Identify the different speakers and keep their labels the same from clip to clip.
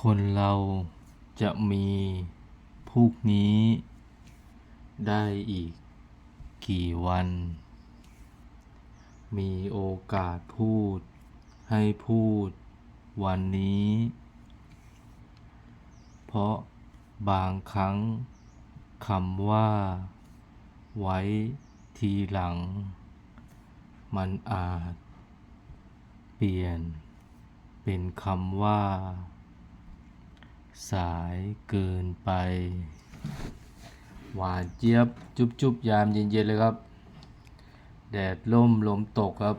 Speaker 1: คนเราจะมีพรุ่งนี้ ได้อีกกี่วัน มีโอกาสพูดให้พูดวันนี้ เพราะบางครั้งคำว่า ไว้ทีหลัง มันอาจ เปลี่ยนเป็นคำว่า สายเกินไป หวานเจี๊ยบ จุบจุบยามเย็นๆเลยครับ แดดล่มลมตกครับ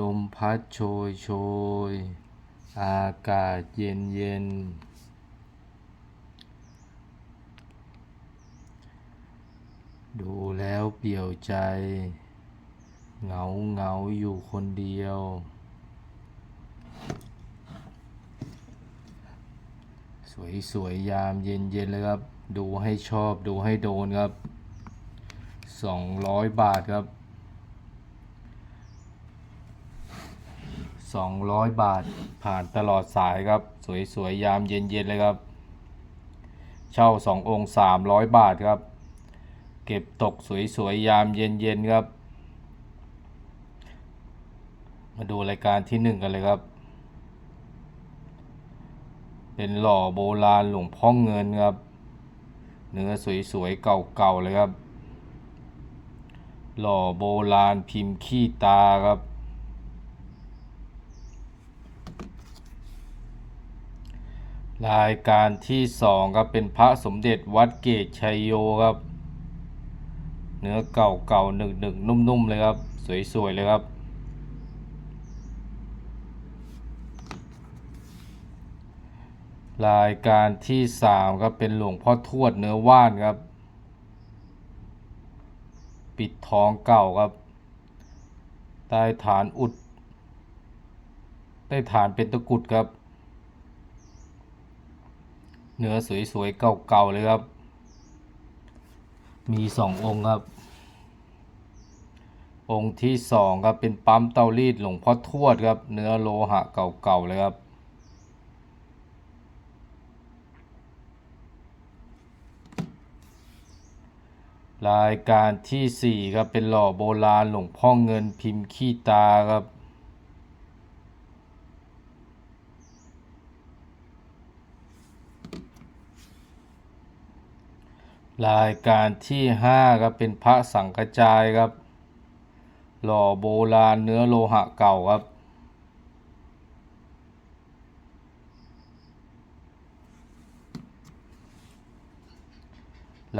Speaker 1: ลมพัดโชยโชย อากาศเย็นเย็นดูแล้วเปี่ยวใจ เหงาเหงาอยู่คนเดียว สวยสวยยามเย็นเย็นเลยครับ ดูให้ชอบดูให้โดนครับสองร้อยบาทครับสองร้อยบาทผ่านตลอดสายครับ สวยสวยยามเย็นเย็นเลยครับ เช่าสององค์สามร้อยบาทครับ เก็บตกสวยสวยยามเย็นเย็นครับ มาดูรายการที่หนึ่งกันเลยครับ เป็นหล่อโบราณหลวงพ่อเงินครับ เนื้อสวยๆเก่าๆเลยครับ หล่อโบราณพิมพ์ขี้ตาครับ รายการที่สองครับเป็นพระสมเด็จวัดเกตชัยโยครับ เนื้อเก่าๆหนึกๆนุ่มๆเลยครับ สวยๆเลยครับ รายการที่สามครับเป็นหลวงพ่อทวดเนื้อว่านครับ ปิดทองเก่าครับใต้ฐานอุดใต้ฐานเป็นตะกุดครับ เนื้อสวยๆเก่าๆเลยครับ มีสององค์ครับ องค์ที่สองครับเป็นปั๊มเตารีดหลวงพ่อทวดครับ เนื้อโลหะเก่าๆเลยครับ รายการที่สี่ครับเป็นหล่อโบราณหลวงพ่อเงินพิมพ์ขี้ตาครับ รายการที่ห้าครับเป็นพระสังฆจายครับ หล่อโบราณเนื้อโลหะเก่าครับ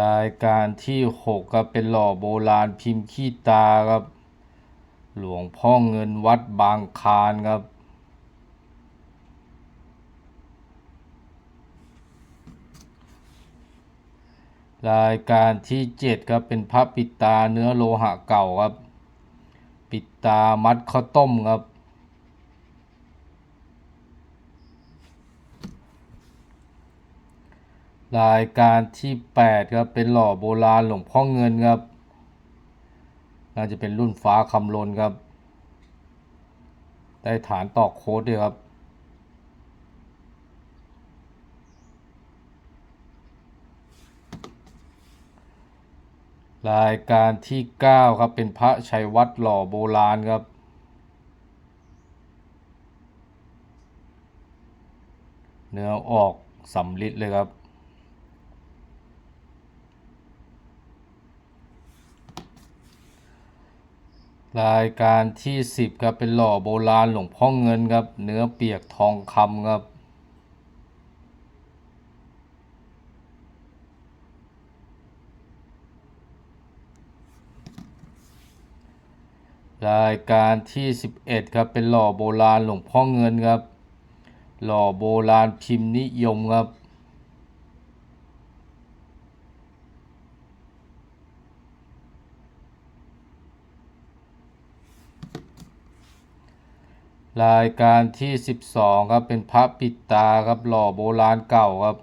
Speaker 1: รายการที่หกครับเป็นหล่อโบราณพิมพ์ขี้ตาครับ หลวงพ่อเงินวัดบางคานครับ รายการที่เจ็ดครับเป็นพระปิตาเนื้อโลหะเก่าครับ ปิตามัดข้าวต้มครับ รายการที่แปดครับ เป็นหล่อโบราณหลวงพ่อเงินครับ น่าจะเป็นรุ่นฟ้าคำลนครับ ได้ฐานตอกโค้ดด้วยครับ รายการที่เก้าครับ เป็นพระชัยวัดหล่อโบราณครับเนื้อออกสำลิดเลยครับ รายการที่สิบครับเป็นหล่อโบราณหลวงพ่อเงินครับ เนื้อเปียกทองคำครับ รายการที่สิบเอ็ดครับเป็นหล่อโบราณหลวงพ่อเงินครับ หล่อโบราณพิมพ์นิยมครับ รายการที่สิบสองครับ เป็นพระปิดตาครับหล่อโบราณเก่าครับ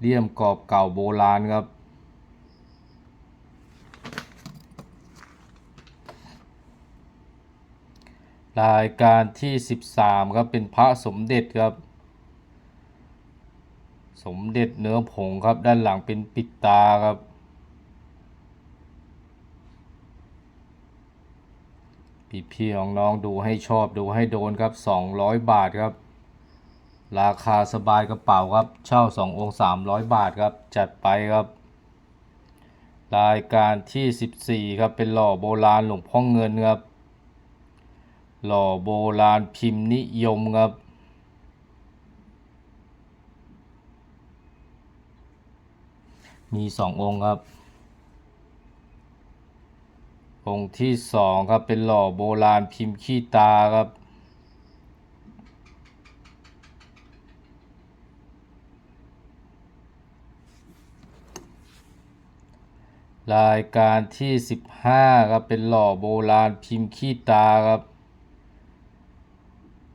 Speaker 1: เลี่ยมกรอบเก่าโบราณครับรรายการที่ 13 ครับเป็นพระสมเด็จครับ สมเด็จเนื้อผงครับด้านหลังเป็นปิดตาครับ พี่พี่น้องน้องๆดูให้ชอบดูให้โดนครับ 200 บาทครับ ราคาสบายกระเป๋าครับ เช่า 2 องค์ 300 บาทครับ จัดไปครับ รายการที่ 14 ครับ เป็นหล่อโบราณหลวงพ่อเงินครับ หล่อโบราณพิมพ์นิยมครับมีสององค์ครับ องค์ที่สองครับเป็นหล่อโบราณพิมพ์ขี้ตาครับรายการที่ 15ครับเป็นหล่อโบราณพิมพ์ขี้ตาครับ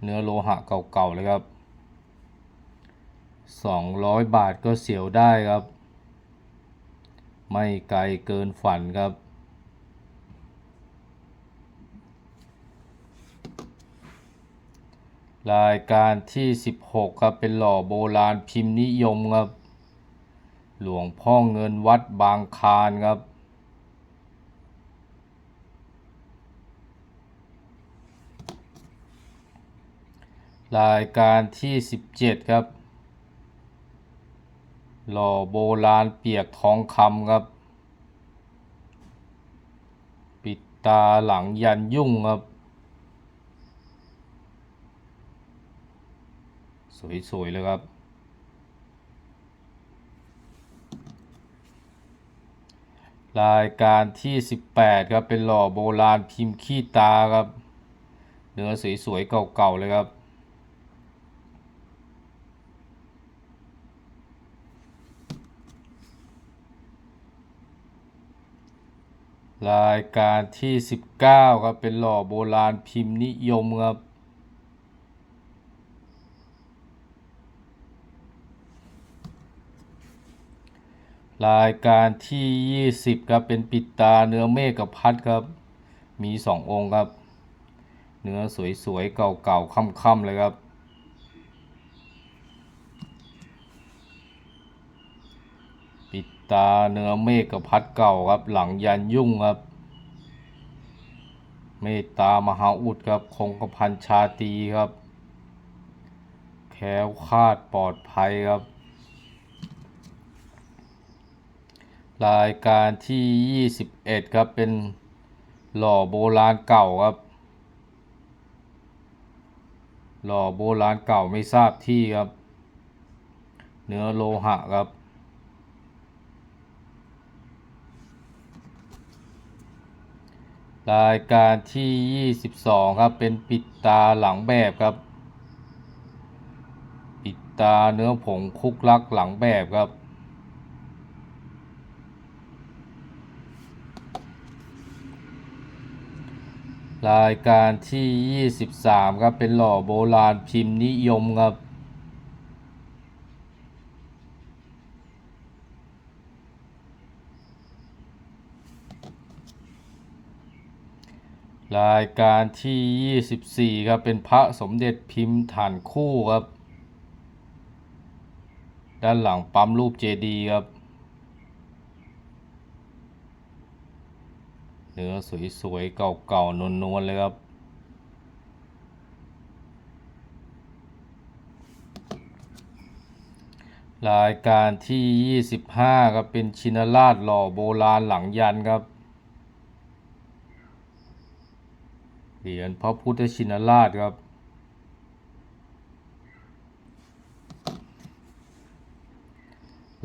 Speaker 1: เนื้อโลหะเก่าๆเลยครับ 200 บาทก็เสียวได้ครับ ไม่ไกลเกินฝันครับ รายการที่ 16 ครับเป็นหล่อโบราณพิมพ์นิยมครับ หลวงพ่อเงินวัดบางคานครับ รายการที่ 17 ครับ หล่อโบราณเปียกทองคำครับ ปิดตาหลังยันยุ่งครับ สวยๆเลยครับ รายการที่ 18 ครับ เป็นหล่อโบราณพิมพ์ขี้ตาครับ เนื้อสวยๆเก่าๆเลยครับรายการที่ 19 ครับ เป็นหล่อโบราณพิมพ์นิยมครับ รายการที่ 20ครับเป็นปิดตาเนื้อเมฆกับพัดครับ มีสององค์ครับ เนื้อสวยๆ เก่าๆค่ำๆเลยครับ ปิดตาเนื้อเมฆกับพัดเก่าครับ หลังยันยุ่งครับ เมตตามหาอุดครับคงกระพันชาตีครับ แคล้วคาดปลอดภัยครับ รายการที่ 21 ครับ เป็นหล่อโบราณเก่าครับ หล่อโบราณเก่าไม่ทราบที่ครับ เนื้อโลหะครับ รายการที่ 22 ครับ เป็นปิดตาหลังแบบครับ ปิดตาเนื้อผงคุกลักหลังแบบครับ รายการที่ 23 ครับ เป็นหล่อโบราณพิมพ์นิยมครับ รายการที่ 24 ครับ เป็นพระสมเด็จพิมพ์ฐานคู่ครับ ด้านหลังปั๊มรูปเจดีย์ครับ เนื้อสวยๆ เก่าๆ นวลๆ เลยครับ รายการที่ 25ครับเป็นชินราชหล่อโบราณหลังยันครับเหรียญพระพุทธชินราชครับ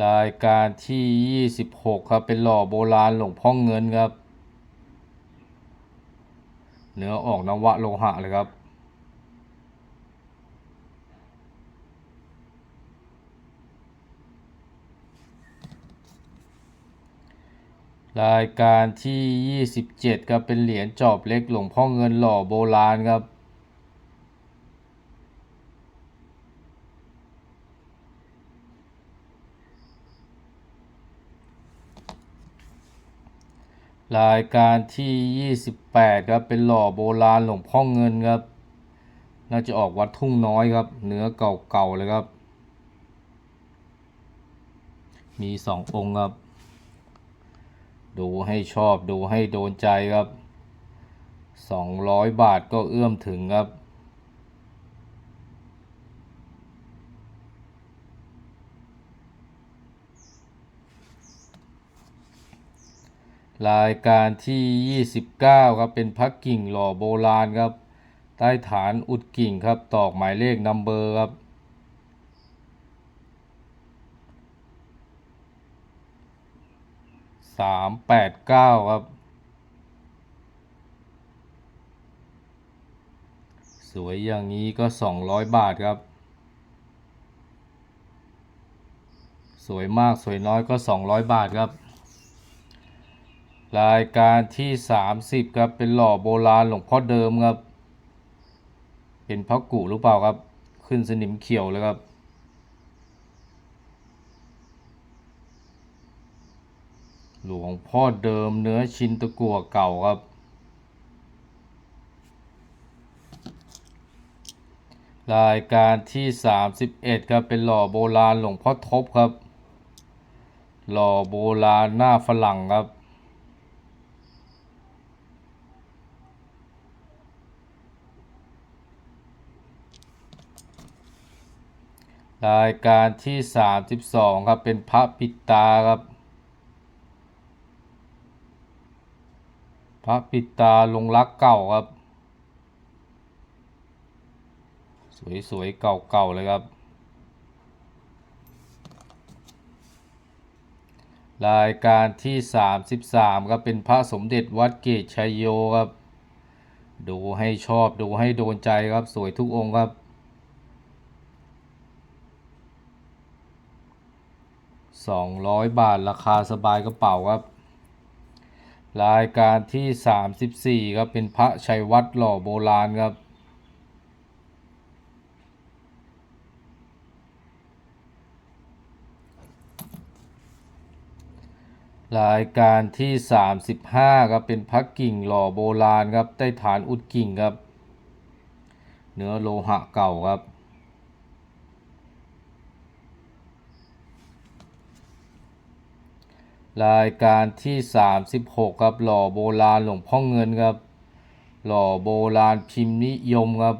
Speaker 1: รายการที่ 26 ครับ เป็นหล่อโบราณหลวงพ่อเงินครับ เนื้อออกนวะโลหะเลยครับรายการที่ 27ครับเป็นเหรียญจอบเล็กหลวงพ่อเงินหล่อโบราณครับ รายการที่ 28 ครับ เป็นหล่อโบราณหลวงพ่อเงินครับ น่าจะออกวัดทุ่งน้อยครับ เนื้อเก่าๆเลยครับ มีสององค์ครับ ดูให้ชอบดูให้โดนใจครับ 200 บาทก็เอื้อมถึงครับ รายการที่ 29 ครับ เป็นพักกิ่งหล่อโบราณครับ ใต้ฐานอุดกิ่งครับ ตอกหมายเลขนัมเบอร์ครับ สามแปดเก้าครับ สวยอย่างนี้ก็สองร้อยบาทครับ สวยมากสวยน้อยก็สองร้อยบาทครับ รายการที่สามสิบครับ เป็นหล่อโบราณหลวงพ่อเดิมครับ เป็นพระกุหรือเปล่าครับ ขึ้นสนิมเขียวเลยครับ หลวงพ่อเดิมเนื้อชิ้นตะกั่วเก่าครับ รายการที่ 31 ครับ เป็นหล่อโบราณหลวงพ่อทบครับ หล่อโบราณหน้าฝรั่งครับ รายการที่ 32 ครับ เป็นพระปิตาครับ พระปิตาลงรักเก่าครับ สวยๆ เก่าๆ เลยครับ รายการที่ 33 ครับ เป็นพระสมเด็จวัดเกตชัยโยครับ ดูให้ชอบดูให้โดนใจครับ สวยทุกองค์ครับ 200 บาทราคาสบายกระเป๋าครับ รายการที่ 34 ครับ เป็นพระชัยวัดหล่อโบราณครับรายการที่ 35ครับเป็นพระกิ่งหล่อโบราณครับใต้ฐานอุดกิ่งครับ เนื้อโลหะเก่าครับ รายการที่ 36 ครับ หล่อโบราณหลวงพ่อเงินครับ หล่อโบราณพิมพ์นิยมครับ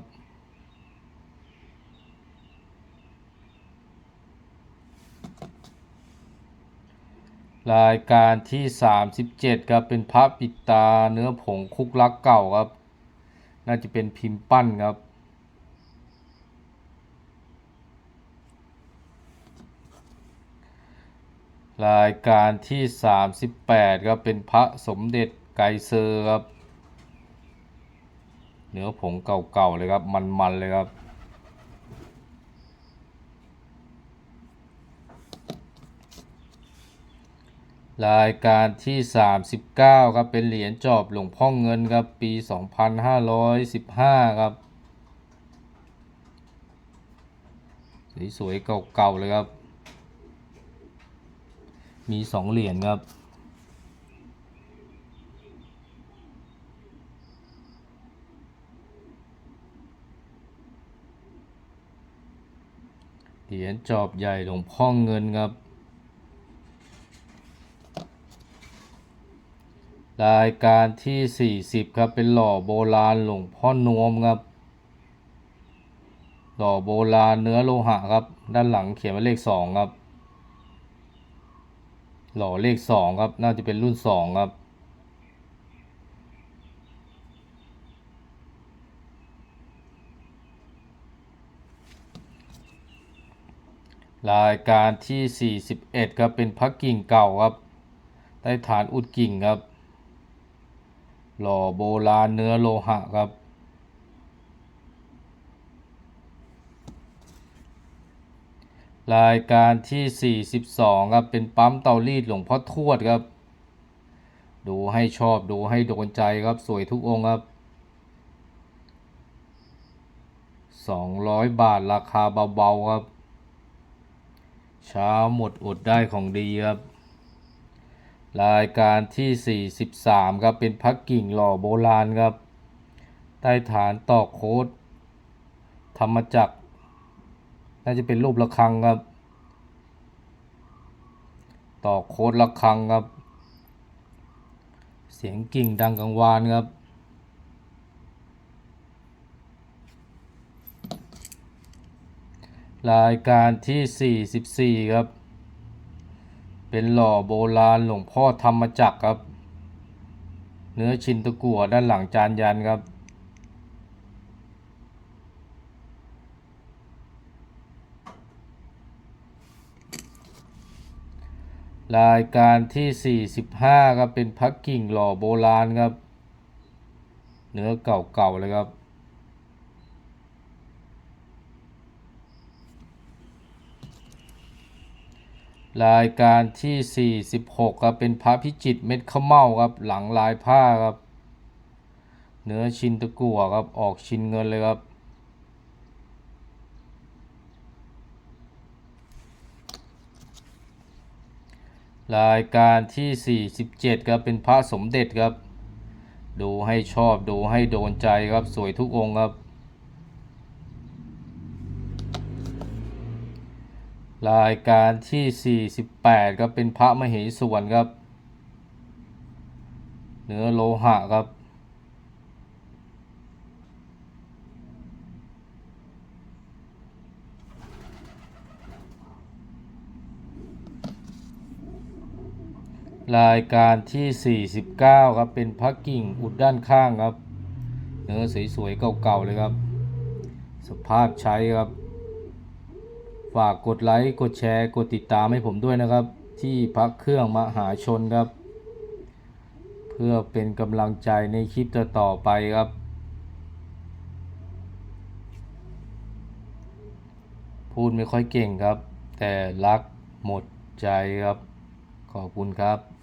Speaker 1: รายการที่ 37 ครับ เป็นพระปิดตาเนื้อผงคุกลักเก่าครับ น่าจะเป็นพิมพ์ปั้นครับ รายการที่ 38ครับเป็นพระสมเด็จไกเซอร์ครับ เนื้อผงเก่าๆเลยครับ มันๆเลยครับ รายการที่ 39 ครับเป็นเหรียญจอบหลวงพ่อเงินครับ ปี 2515 ครับสวยๆเก่าๆเลยครับ มีสองเหรียญครับ เหรียญจอบใหญ่หลวงพ่อเงินครับ รายการที่ 40 ครับ เป็นหล่อโบราณหลวงพ่อนวมครับหล่อโบราณเนื้อโลหะครับ ด้านหลังเขียนว่าเลขสองครับ หล่อเลขสองครับ น่าจะเป็นรุ่นสองครับ รายการที่ 41 ครับ เป็นพักกิ่งเก่าครับ ใต้ฐานอุดกิ่งครับ หล่อโบราณเนื้อโลหะครับ รายการที่ 42 ครับ เป็นปั๊มเตารีดหลวงพ่อทวดครับ ดูให้ชอบดูให้โดนใจครับ สวยทุกองค์ครับ 200 บาทราคาเบาๆครับ เช้าหมดอดได้ของดีครับ รายการที่ 43 ครับ เป็นพักกิ่งหล่อโบราณครับ ใต้ฐานตอกโค้ดธรรมจักร น่าจะเป็นรูประฆังครับตอกโค้ดระฆังครับ เสียงกิ่งดังกังวานครับรายการที่ 44 ครับ เป็นหล่อโบราณหลวงพ่อธรรมจักรครับ เนื้อชินตะกั่วด้านหลังจานยันครับ รายการที่ 45ครับเป็นพักกิ่งหล่อโบราณครับ เนื้อเก่าๆเลยครับ รายการที่ 46ครับเป็นพระพิจิตเม็ดข้าวเม่าครับ หลังลายผ้าครับ เนื้อชินตะกั่วครับออกชินเงินเลยครับ รายการที่ 47 ครับ เป็นพระสมเด็จครับ ดูให้ชอบดูให้โดนใจครับสวยทุกองค์ครับ รายการที่ 48 ครับ เป็นพระมเหสวนครับ เนื้อโลหะครับ รายการที่ 49 ครับ เป็นพระกิ่งอุดด้านข้างครับ เนื้อสวยๆเก่าๆเลยครับ สภาพใช้ครับ ฝากกดไลค์กดแชร์กดติดตามให้ผมด้วยนะครับ ที่พักเครื่องมหาชนครับ เพื่อเป็นกำลังใจในคลิปต่อๆไปครับพูดไม่ค่อยเก่งครับ แต่รักหมดใจครับ ขอบคุณครับ